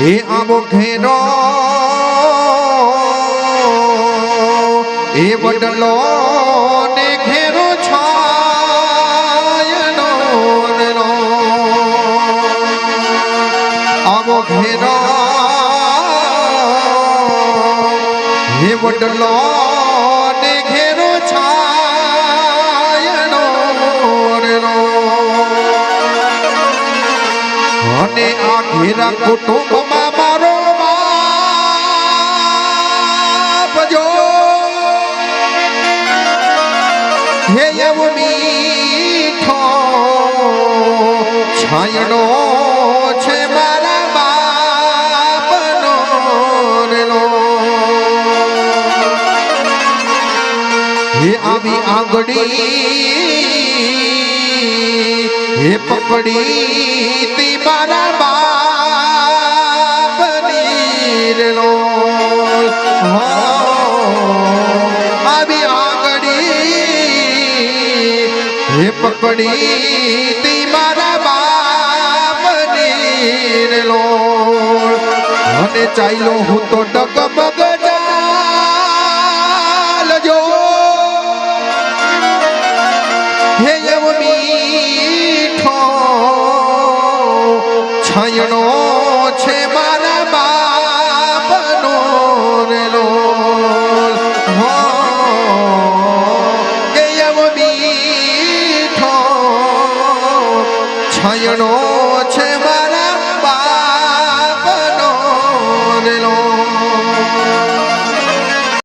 હે આવો ઘેરો એ વડલો ને ઘેરો છાયનો આવો ઘેરો હે વડલો અને આ ઘેરા કુટુંબમાં મારો જો હે એવો મીઠો છાયડો છે મારા બાપનો રેલો હે આવી આંગળી હે પકડી રેલો આવી આગળી હે પકડી તી મારા બાપની રેલો અને ચાલ્યો હું તો ડગમગ છાયણો છે મારા છયણો છે બા.